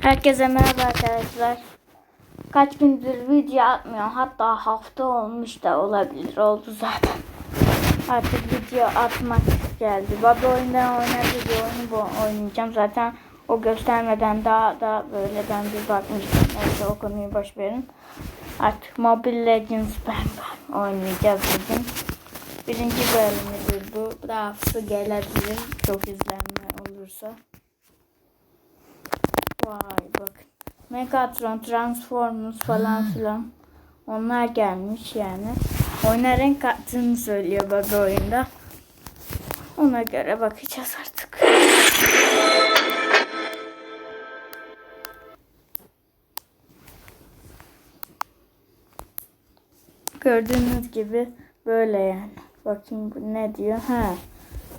Herkese merhaba arkadaşlar. Kaç gündür video atmıyor. Hatta hafta olmuş da olabilir. Oldu zaten. Artık video atmak geldi. Baba oyundan oynadığı bir oyunu oynayacağım. Zaten o göstermeden daha da böyle ben bir bakmıştım. Neyse o konuyu boş verin. Artık Mobile Legends ben oynayacağız bugün. Birinci bölümüdür bu. Daha gelebilir. Çok izlenme olursa. Vay bak. Megatron, Transformers falan filan. Onlar gelmiş yani. Oyuna renk kattığını söylüyor baba oyunda. Ona göre bakacağız artık. Gördüğünüz gibi böyle yani. Bakayım bu ne diyor. Ha.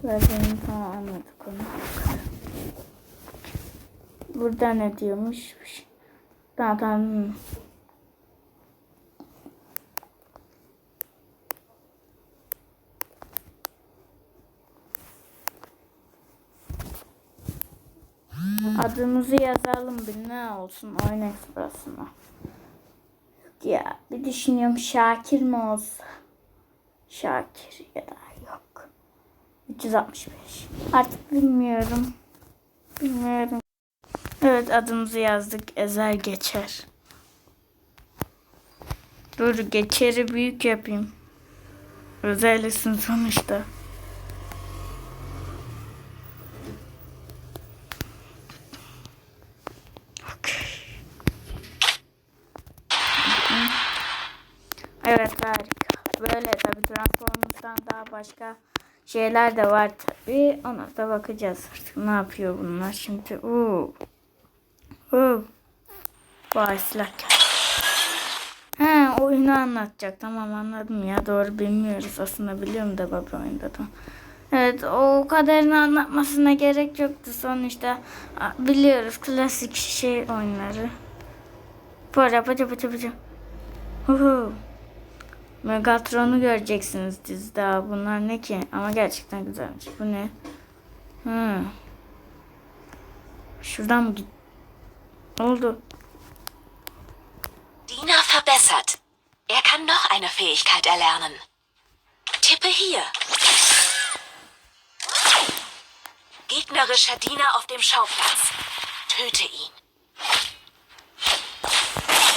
Verdiğini tamam anladık onu. Burada ne diyormuş? Tamam. Adımızı yazalım bir ne olsun oyun eksprasına. Ya bir düşünüyorum Şakir mi olsa? Şakir ya da yok. 365. Artık bilmiyorum. Bilmiyorum. Evet adımızı yazdık. Ezer geçer. Dur geçeri büyük yapayım. Özel isim sonuçta. Evet harika. Böyle tabii Transformers'tan daha başka şeyler de var tabii. Ona da bakacağız artık. Ne yapıyor bunlar şimdi? Oo. Vay silah. He oyunu anlatacak. Tamam anladım ya. Doğru bilmiyoruz. Aslında biliyorum da baba oyunda da. Evet o kadarını anlatmasına gerek yoktu. Sonuçta biliyoruz klasik şey oyunları. Para para para. Huhu. Megatron'u göreceksiniz dizide. Bunlar ne ki? Ama gerçekten güzelmiş. Bu ne? Hı. Şuradan mı git? Ne oldu? Diener verbessert. Er kann noch eine Fähigkeit erlernen. Tippe hier. Gegnerischer Diener auf dem Schauplatz. Töte ihn.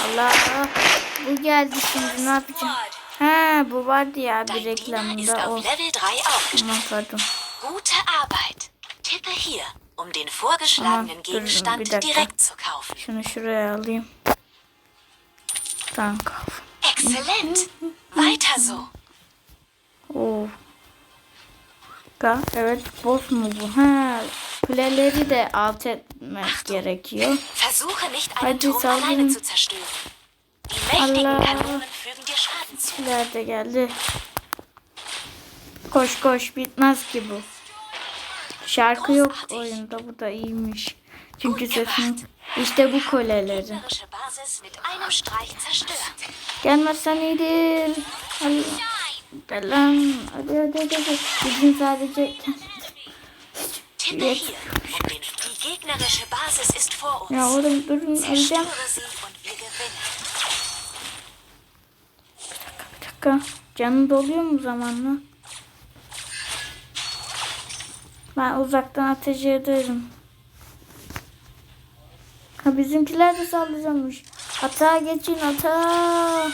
Allah. Bu geldi şimdi ne yapacağım? Ha bu vardı ya bir reklamında o. auf Level 3 aufgestiegen. Tamam pardon. Gute Arbeit. Tippe hier, um den vorgeschlagenen Tamam, Gegenstand direkt zu kaufen. Şunu şuraya alayım. Tank. Exzellent. Weiter so. Oo. Ka evet boss mu bu? Ha kuleleri de alt etmek gerekiyor. Versuche nicht einen Hadi Turm alleine zu zerstören. Die mächtigen. Kanonen fügen dir Schaden zu. Kuleler de geldi. Koş koş bitmez ki bu. Şarkı yok oyunda bu da iyiymiş. Çünkü sesin işte bu mit zerstört. Gelmezsen iyidir. Hadi. Gel lan. Hadi hadi hadi. Bizim sadece Jetzt. hier. Den, die gegnerische Basis ist vor uns. ya oğlum durun öleceğim. Zerstöre sie und wir gewinnen. Bir dakika. Canı doluyor mu zamanla? Ben uzaktan ateş ederim. Ha bizimkiler de saldırıyormuş. Hata geçin hata.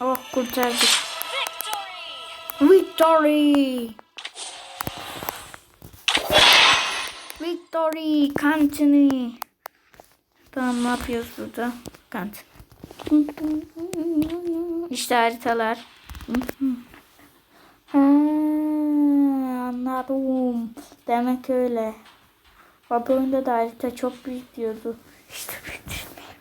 Oh kurtardık. Victory! Victory! Kantini! Tamam ne yapıyoruz burada? Kantin. İşte haritalar. Ha, anladım. Demek öyle. Baba oyunda da harita çok büyük diyordu. İşte bitti.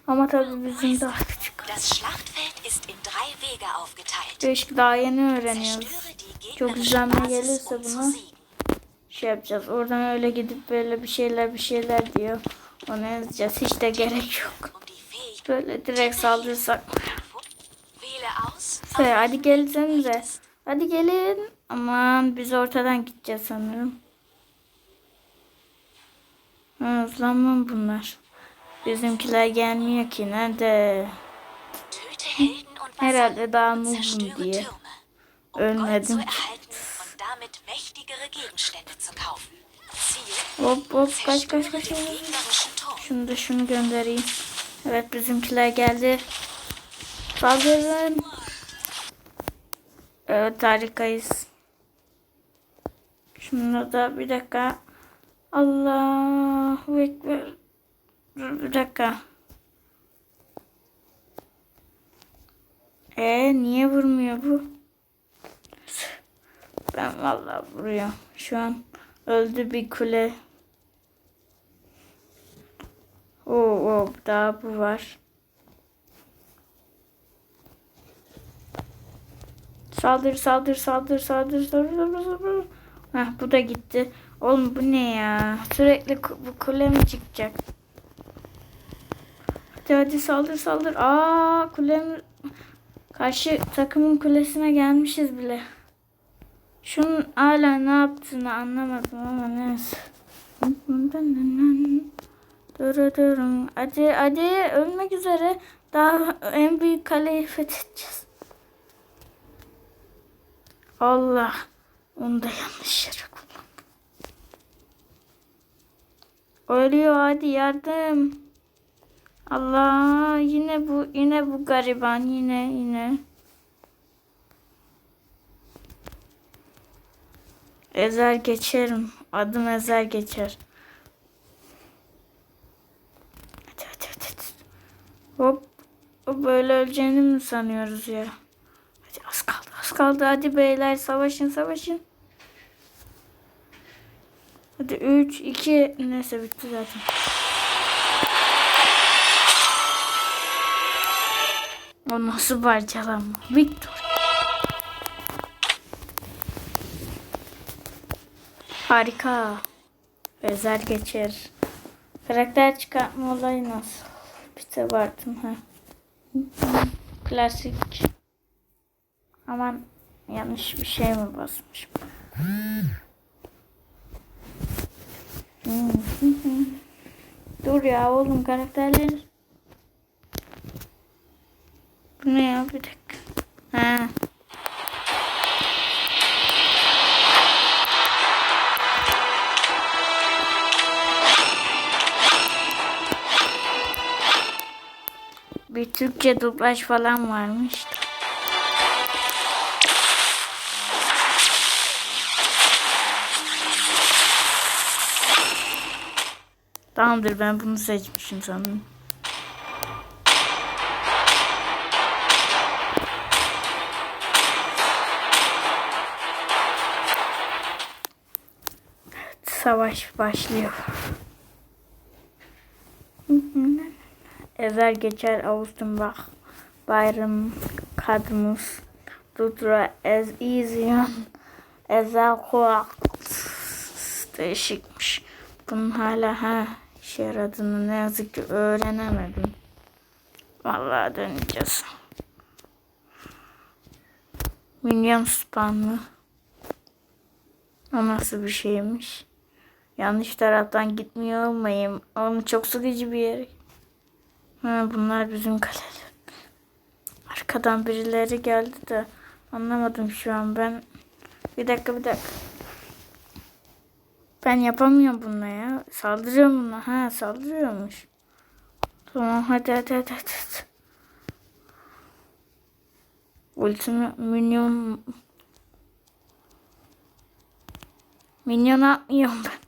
Ama tabii bizim daha küçük. Das Schlachtfeld ist in drei Wege aufgeteilt. Keşke daha yeni öğreniyoruz. Çok Basis, gelirse um buna. Şey yapacağız. Oradan öyle gidip böyle bir şeyler bir şeyler diyor. Onu yazacağız. Hiç de gerek yok. Böyle direkt saldırsak. Aus. Şey, hadi gelsenize. Hadi gelin. Aman biz ortadan gideceğiz sanırım. Hızlanmam bunlar. Bizimkiler gelmiyor ki. Nerede? Herhalde zerstöre diye. Ölmedim. Hop hop kaç kaç kaç. Şunu da şunu göndereyim. Evet bizimkiler geldi. Saldırın. Evet harikayız. Şunu da bir dakika. Allahu Ekber. Dur bir dakika. E niye vurmuyor bu? Ben vallahi vuruyorum. Şu an öldü bir kule. Oo, oo daha bu var. Saldır saldır saldır saldır saldır saldır saldır. Heh, bu da gitti. Oğlum bu ne ya? Sürekli bu kule mi çıkacak? Hadi hadi saldır saldır. Aa kulem karşı takımın kulesine gelmişiz bile. Şunun hala ne yaptığını anlamadım ama neyse. Durun. Hadi hadi ölmek üzere. Daha en büyük kaleyi fethedeceğiz. Allah. Onu da yanlış yere. Ölüyor hadi yardım. Allah yine bu yine bu gariban yine yine. Ezer geçerim. Adım ezer geçer. Hadi hadi hadi. hadi. Hop. Böyle öleceğini mi sanıyoruz ya? Hadi az kaldı az kaldı. Hadi beyler savaşın savaşın. Hadi 3, 2, neyse bitti zaten. O nasıl parçalanma? Victor. Harika. Bezer geçer. Karakter çıkartma olayı nasıl? De vardım ha. Klasik. Aman yanlış bir şey mi basmışım? Dur ya oğlum karakterler. Bu ne ya bir dakika. Ha. Türkçe dublaj falan varmış. Tamamdır ben bunu seçmişim sanırım. Savaş başlıyor. Ezer geçer Ağustunbach, Bayram, Kadmus, Dudra, Ez İzyon, Ezel. Değişikmiş. Bunun hala ha işe yaradığını ne yazık ki öğrenemedim. Vallahi deneyeceğiz. Minyon spamlı. O nasıl bir şeymiş? Yanlış taraftan gitmiyor olmayayım. Oğlum çok sıkıcı bir yer. Ha, bunlar bizim kaleler. Arkadan birileri geldi de anlamadım şu an ben. Bir dakika bir dakika. Ben yapamıyorum bununla ya. Saldırıyorum buna. Ha saldırıyormuş. Tamam hadi hadi hadi hadi. hadi. Ultimi minyon minyon atmıyorum ben.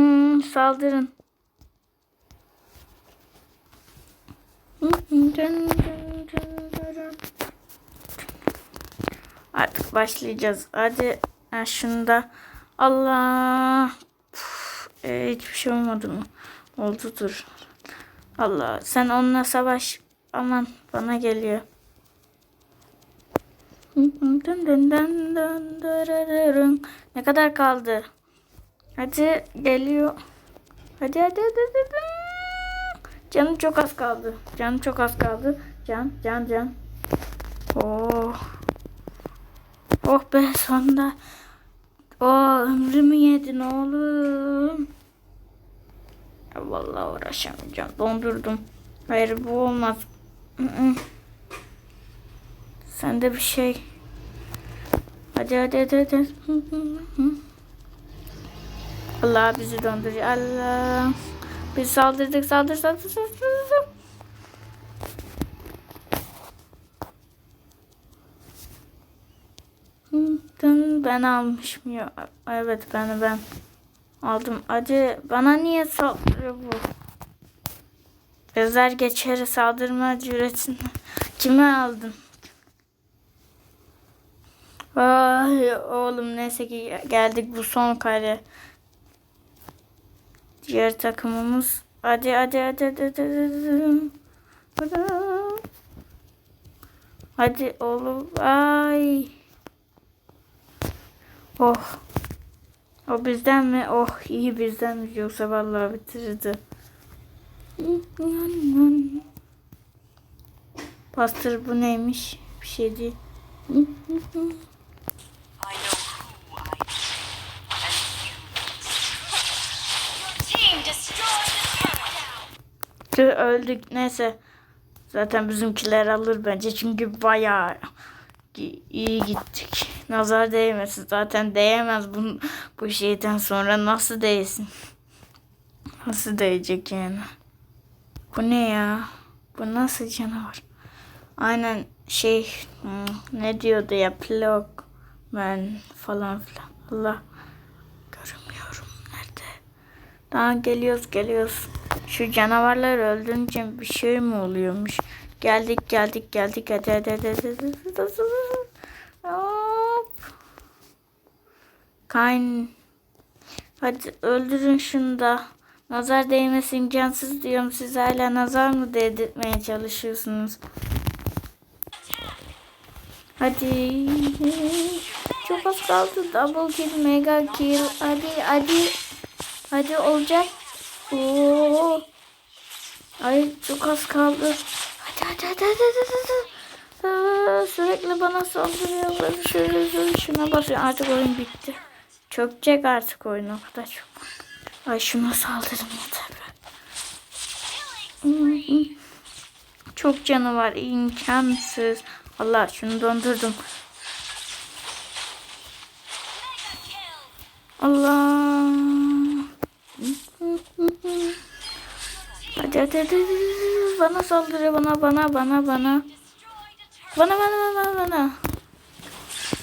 Hmm, saldırın. Artık başlayacağız. Hadi ha, şunu da Allah. Puf, e, hiçbir şey olmadı mı? Oldu dur. Allah sen onunla savaş. Aman bana geliyor. Ne kadar kaldı? Hadi geliyor. Hadi hadi hadi hadi. Canım çok az kaldı. Canım çok az kaldı. Can, can, can. Oh. Oh be sonunda. Oh ömrümü yedin oğlum. Ya vallahi uğraşamayacağım. Dondurdum. Hayır bu olmaz. Mm-mm. Sende bir şey. Hadi hadi hadi hadi. Allah bizi donduruyor. Allah. Biz saldırdık saldır saldır saldır. saldır. Hı, dın, Ben almışım ya. Evet ben ben aldım. Hadi bana niye saldırıyor bu? Özer geçeri saldırma cüretini kime aldın? Ay oğlum neyse ki geldik bu son kare. Diğer takımımız. Hadi hadi hadi hadi hadi. Hadi, hadi. oğlum. Ay. Oh. O bizden mi? Oh iyi bizden mi? Yoksa vallahi bitirirdi. Bastır bu neymiş? Bir şey değil. Tüh, öldük neyse. Zaten bizimkiler alır bence çünkü bayağı iyi gittik. Nazar değmesin. Zaten değemez bu, bu şeyden sonra nasıl değsin? Nasıl değecek yani? Bu ne ya? Bu nasıl canavar? Aynen şey hmm, ne diyordu ya plog ben falan filan. Allah görünmüyorum nerede? Daha geliyoruz geliyoruz. Şu canavarlar öldürünce bir şey mi oluyormuş? Geldik geldik geldik hadi hadi hadi hadi, hadi, hadi, hadi. Hop. Kayn. Hadi öldürün şunu da. Nazar değmesin cansız diyorum. Siz hala nazar mı değdirtmeye çalışıyorsunuz? Hadi. Çok az kaldı. Double kill, mega kill. Hadi hadi. Hadi olacak. Oo. Ay çok az kaldı. Hadi hadi hadi hadi hadi. hadi. Sürekli bana saldırıyor. Böyle şöyle şöyle şuna basıyor. Artık oyun bitti. Çökecek artık oyun o kadar çok. Ay şuna saldırın yeter. Çok canı var. imkansız. Allah şunu dondurdum. Allah. Hadi hadi hadi. Bana saldırıyor bana bana bana bana. Bana bana bana bana.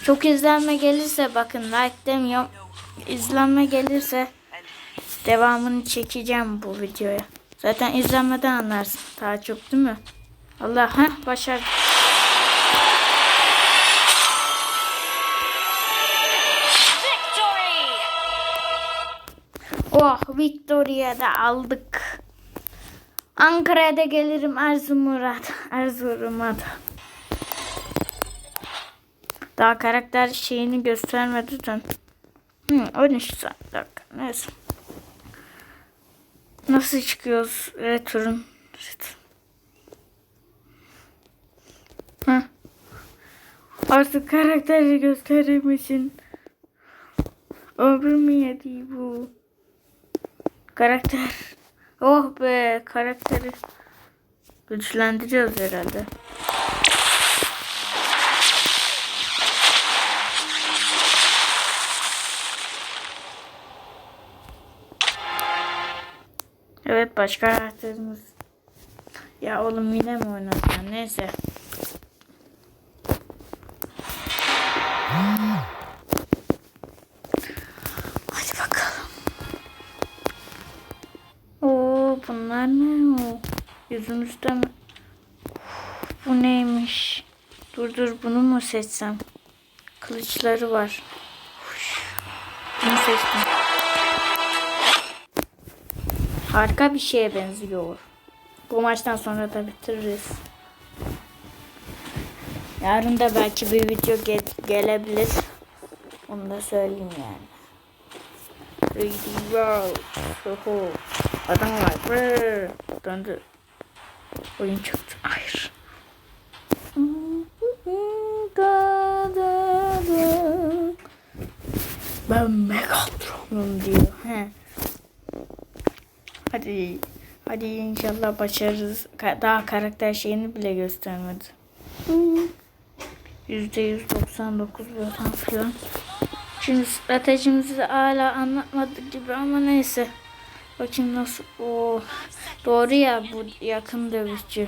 Çok izlenme gelirse bakın like demiyorum. İzlenme gelirse devamını çekeceğim bu videoya. Zaten izlenmeden anlarsın. Daha çok değil mi? Allah ha başardım. Oh Victoria'da da aldık. Ankara'ya da gelirim Erzurum'a. Erzurum'a da. Daha karakter şeyini göstermedi de. Hı, 13 saat dakika. Neyse. Nasıl çıkıyoruz return? return. Artık karakteri göstereyim için. Ömrümü yedi bu. Karakter. Oh be karakteri. Güçlendiriyoruz herhalde. Evet başka karakterimiz. Ya oğlum yine mi oynayacaksın? Neyse. Yüzümüzde mi? Bu neymiş? Dur dur bunu mu seçsem? Kılıçları var. Bunu seçtim. Harika bir şeye benziyor. Bu maçtan sonra da bitiririz. Yarın da belki bir video ge- gelebilir. Onu da söyleyeyim yani. 3D World. Oho. Adam var. Döndü. Oyun çöktü. Hayır. Ben Megatron'um diyor. He. Hadi. Hadi inşallah başarırız. Daha karakter şeyini bile göstermedi. Yüzde yüz doksan dokuz falan filan. Şimdi stratejimizi hala anlatmadık gibi ama neyse. Bakayım nasıl. O doğru ya bu yakın dövüşçü.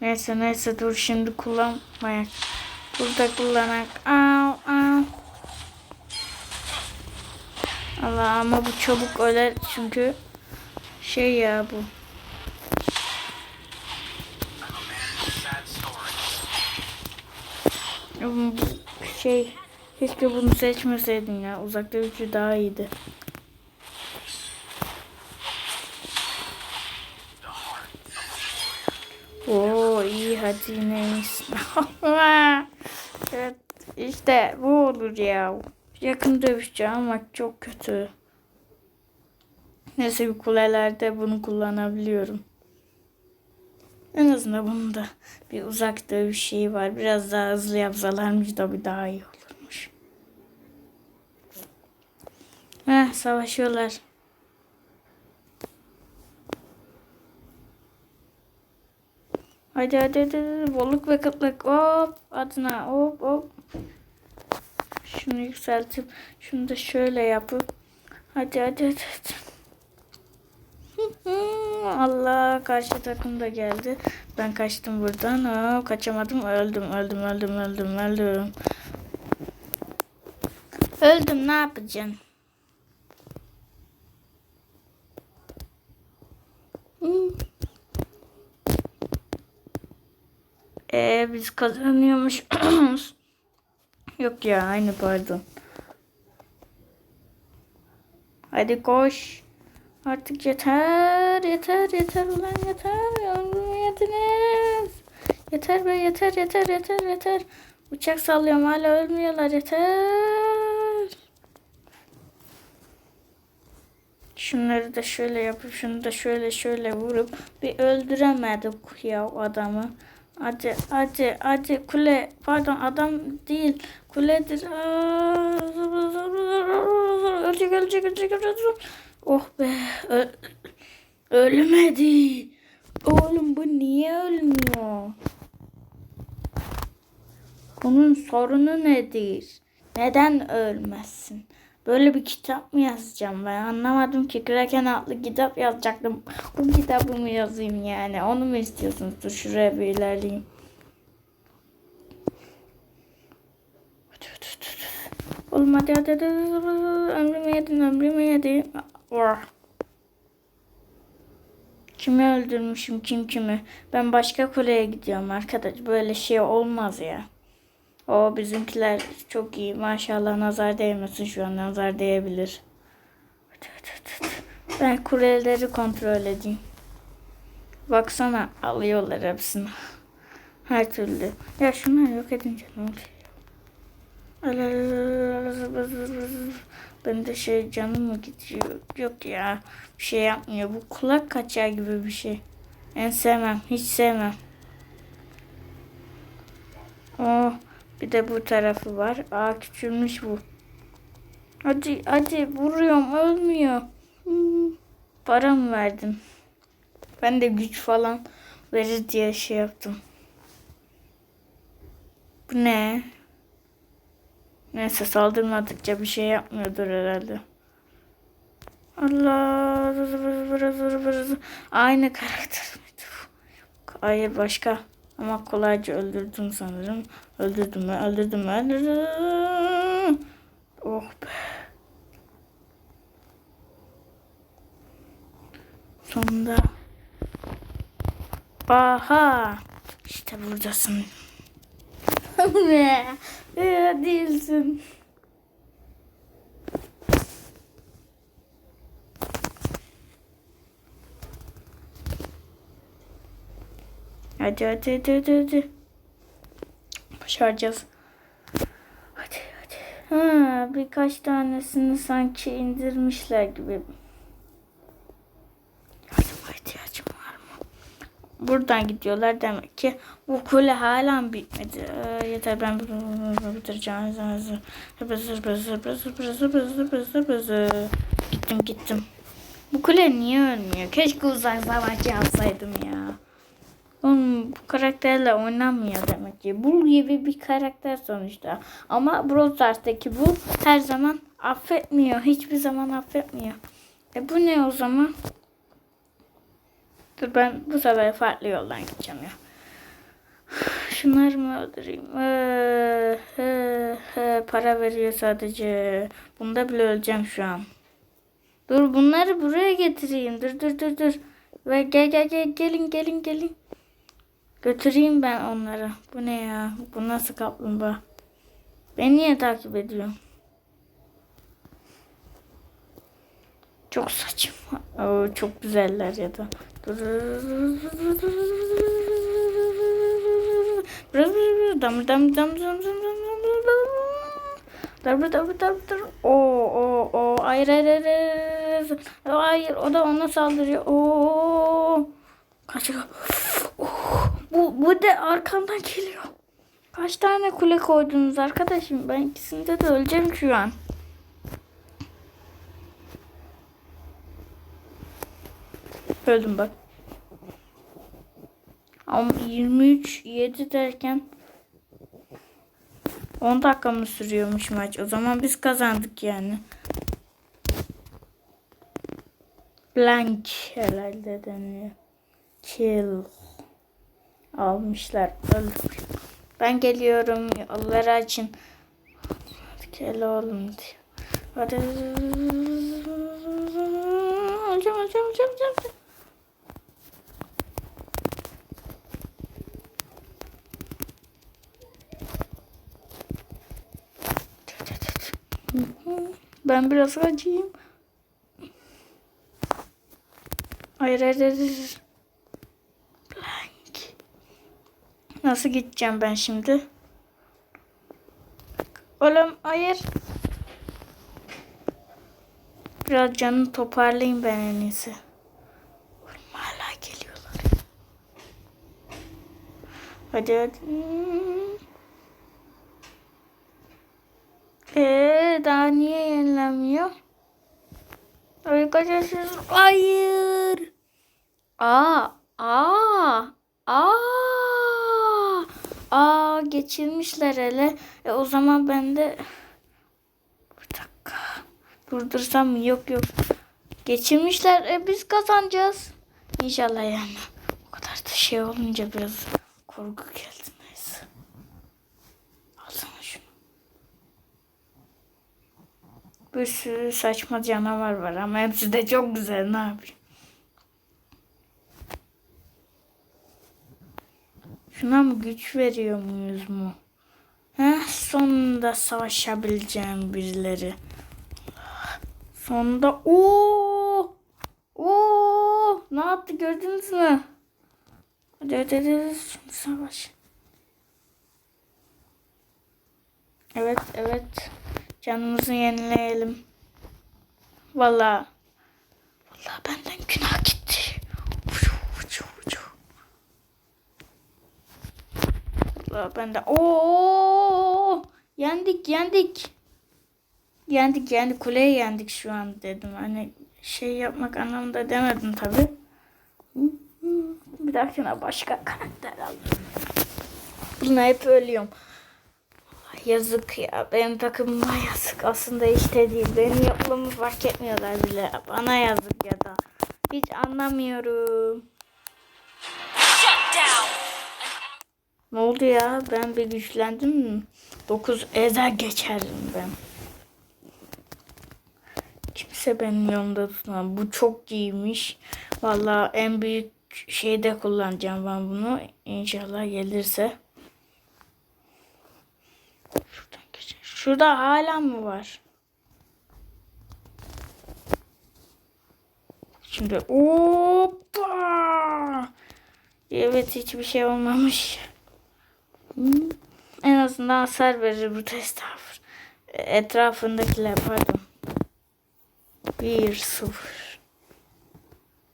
Neyse neyse dur şimdi kullanmayak. Burada kullanak. Au au. Allah ama bu çabuk öler çünkü şey ya bu. Bu şey keşke bunu seçmeseydin ya. Uzak dövüşçü daha iyiydi. Oo iyi hadi neyse. evet işte bu olur ya. Yakın dövüşçü ama çok kötü. Neyse bir kulelerde bunu kullanabiliyorum. En azından bunda bir uzak dövüş şeyi var. Biraz daha hızlı yapsalarmış da bir daha iyi olurmuş. Heh savaşıyorlar. Hadi hadi hadi. hadi. Bolluk ve kıtlık. Hop. Adına hop hop. Şunu yükseltip şunu da şöyle yapıp. Hadi hadi hadi. hadi. Allah karşı takım da geldi. Ben kaçtım buradan. Aa, kaçamadım. Öldüm öldüm öldüm öldüm öldüm. Öldüm ne yapacaksın? Hmm. Ee, biz kazanıyormuş. Yok ya aynı pardon. Hadi koş. Artık yeter, yeter, yeter ulan yeter. Ömrümü. Yeter be yeter, yeter, yeter, yeter. Uçak sallıyorum hala ölmüyorlar yeter. Şunları da şöyle yapıp şunu da şöyle şöyle vurup bir öldüremedik ya adamı. Hadi hadi hadi kule pardon adam değil kuledir. Ölecek ölecek ölecek ölecek. Oh be ö- ölmedi. Oğlum bu niye ölmüyor? Bunun sorunu nedir? Neden ölmezsin? Böyle bir kitap mı yazacağım ben anlamadım ki Kraken adlı kitap yazacaktım. Bu kitabı mı yazayım yani? Onu mu istiyorsunuz? Dur şuraya bir ilerleyeyim. Hadi, hadi, hadi, hadi. Oğlum hadi hadi hadi. Ömrümü. Kimi öldürmüşüm kim kimi? Ben başka kuleye gidiyorum arkadaş. Böyle şey olmaz ya. O bizimkiler çok iyi. Maşallah nazar değmesin şu an. Nazar değebilir. Ben kuleleri kontrol edeyim. Baksana alıyorlar hepsini. Her türlü. Ya şunları yok edince ne oluyor? Ben de şey canım mı gidiyor? Yok ya. Bir şey yapmıyor. Bu kulak kaçağı gibi bir şey. En sevmem. Hiç sevmem. Oh. Bir de bu tarafı var. Aa küçülmüş bu. Hadi hadi vuruyorum ölmüyor. Hmm. Para mı verdin? Ben de güç falan verir diye şey yaptım. Bu ne? Neyse saldırmadıkça bir şey yapmıyordur herhalde. Allah. Aynı karakter miydi? Hayır başka. Ama kolayca öldürdüm sanırım. Öldürdüm mü? Öldürdüm? Öldürdüm. Oh be. Sonunda. Aha. İşte buradasın. Ya değilsin. Hadi hadi hadi. hadi. Başaracağız. Hadi hadi. Ha, birkaç tanesini sanki indirmişler gibi. Yardıma ihtiyacım var mı? Buradan gidiyorlar demek ki. Bu kule hala bitmedi. Ee, yeter ben bitireceğim. Hızır hızır hızır hızır hızır hızır hızır. Gittim gittim. Bu kule niye ölmüyor? Keşke uzak savaşçı yapsaydım ya. Oğlum bu karakterle oynanmıyor demek ki. Bul gibi bir karakter sonuçta. Ama Brawl Stars'taki bu her zaman affetmiyor. Hiçbir zaman affetmiyor. E bu ne o zaman? Dur ben bu sefer farklı yoldan gideceğim ya. Şunları mı öldüreyim? Ee, he, he, para veriyor sadece. Bunda bile öleceğim şu an. Dur bunları buraya getireyim. Dur dur dur dur. Ve gel gel gel gelin gelin gelin. Götüreyim ben onları. Bu ne ya? Bu nasıl kaplumbağa? Beni niye takip ediyor? Çok saçma. Oo, çok güzeller ya da. Dam dam dam dam dam dam dur dur. Oo oo oo. Hayır hayır hayır, hayır. O da ona saldırıyor. Oo. Kaçıyor. Bu, bu da arkamdan geliyor. Kaç tane kule koydunuz arkadaşım? Ben ikisinde de öleceğim şu an. Öldüm bak. Ama 23 7 derken 10 dakika mı sürüyormuş maç? O zaman biz kazandık yani. Blank herhalde deniyor. Kill. Almışlar. Öldüm. Ben geliyorum. Yolları açın. Gel oğlum diyor. Hadi. Hocam hocam hocam hocam. Ben biraz acıyım. Hayır hayır hayır. Blank. Nasıl gideceğim ben şimdi? Oğlum hayır. Biraz canını toparlayayım ben en iyisi. Oğlum hala geliyorlar. Hadi hadi. Ee, daha niye yenilenmiyor? Arkadaşlar hayır. Aa, aa, aa. Aa geçirmişler hele. E, o zaman ben de bir dakika. Durdursam mı? Yok yok. Geçirmişler. E, biz kazanacağız. İnşallah yani. O kadar da şey olunca biraz korku geldi neyse. Alsana şunu. Bir sürü saçma canavar var ama hepsi de çok güzel. Ne yapayım? Şuna mı güç veriyor muyuz mu? Heh, sonunda savaşabileceğim birileri. Sonunda o o ne yaptı gördünüz mü? Hadi hadi hadi, savaş. Evet evet. Canımızı yenileyelim. Vallahi vallahi benden günah gitti. Vallahi benden Oo! Yendik, yendik. Yendik, yendik. Kuleyi yendik şu an dedim. Hani şey yapmak anlamında demedim tabi. Bir dahakine başka karakter aldım. Buna hep ölüyorum. Yazık ya. Benim takımıma yazık. Aslında işte değil. Benim yokluğumu fark etmiyorlar bile. Bana yazık ya da. Hiç anlamıyorum. Ne oldu ya? Ben bir güçlendim mi? 9 ezer geçerim ben. Kimse benim yanımda tutmaz. Bu çok iyiymiş. Vallahi en büyük şeyde kullanacağım ben bunu. İnşallah gelirse. Şuradan geçelim. Şurada hala mı var? Şimdi hoppa. Evet hiçbir şey olmamış. Hmm. En azından hasar verir bu testafır. etrafındakiler pardon. 1 0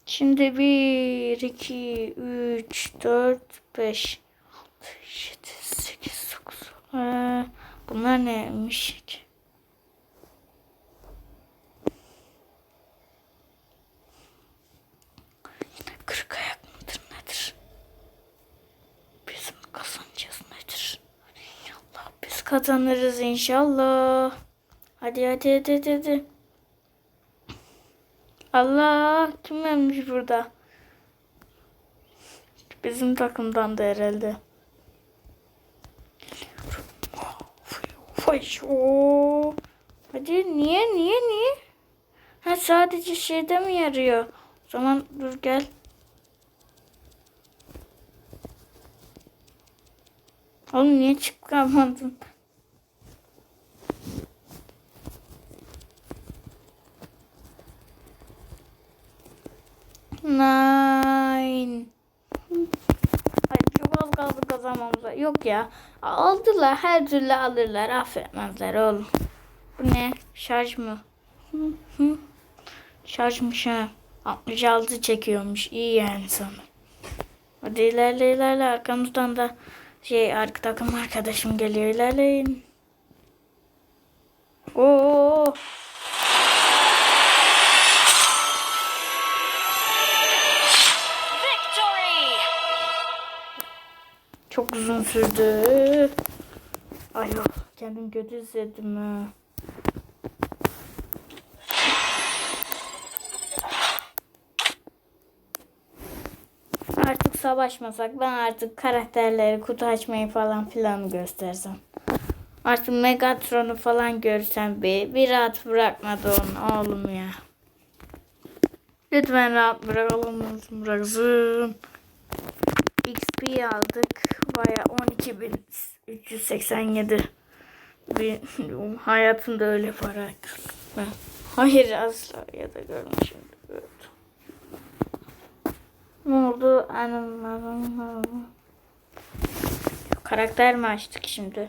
Şimdi 1 2 3 4 5 7 8 9 ee, Bunlar neymiş ki? Kırık ayak mıdır nedir? Biz mi kazanacağız nedir? İnşallah biz kazanırız inşallah. Hadi hadi hadi hadi. hadi. Allah kim ölmüş burada? Bizim takımdan da herhalde. O. Hadi niye niye niye? Ha sadece şeyde mi yarıyor? O zaman dur gel. Oğlum niye çıkamadın? Nine. Ay çok az kaldı kazanmamıza. Yok ya. Aldılar. Her türlü alırlar. Affetmezler oğlum. Bu ne? Şarj mı? Hı hı. Şarjmış ha. 66 çekiyormuş. İyi yani sana. Hadi ilerle ilerle. Arkamızdan da şey arka takım arkadaşım geliyor. İlerleyin. Oo. Çok uzun sürdü. Ay yok. Kendim kötü hissettim ha. Artık savaşmasak ben artık karakterleri kutu açmayı falan filan göstersem. Artık Megatron'u falan görsem bir, bir rahat bırakmadı onu oğlum ya. Lütfen rahat bırakalım bıraksın. XP aldık. Baya 12.387. Bir, hayatımda öyle para. Hayır asla ya da görmüşüm. Ne oldu? Anlamadım. Karakter mi açtık şimdi?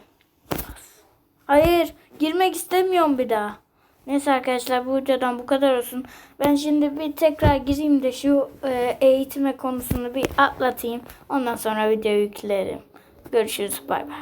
Hayır. Girmek istemiyorum bir daha. Neyse arkadaşlar bu videodan bu kadar olsun. Ben şimdi bir tekrar gireyim de şu e, eğitime konusunu bir atlatayım. Ondan sonra video yüklerim. Görüşürüz. Bay bay.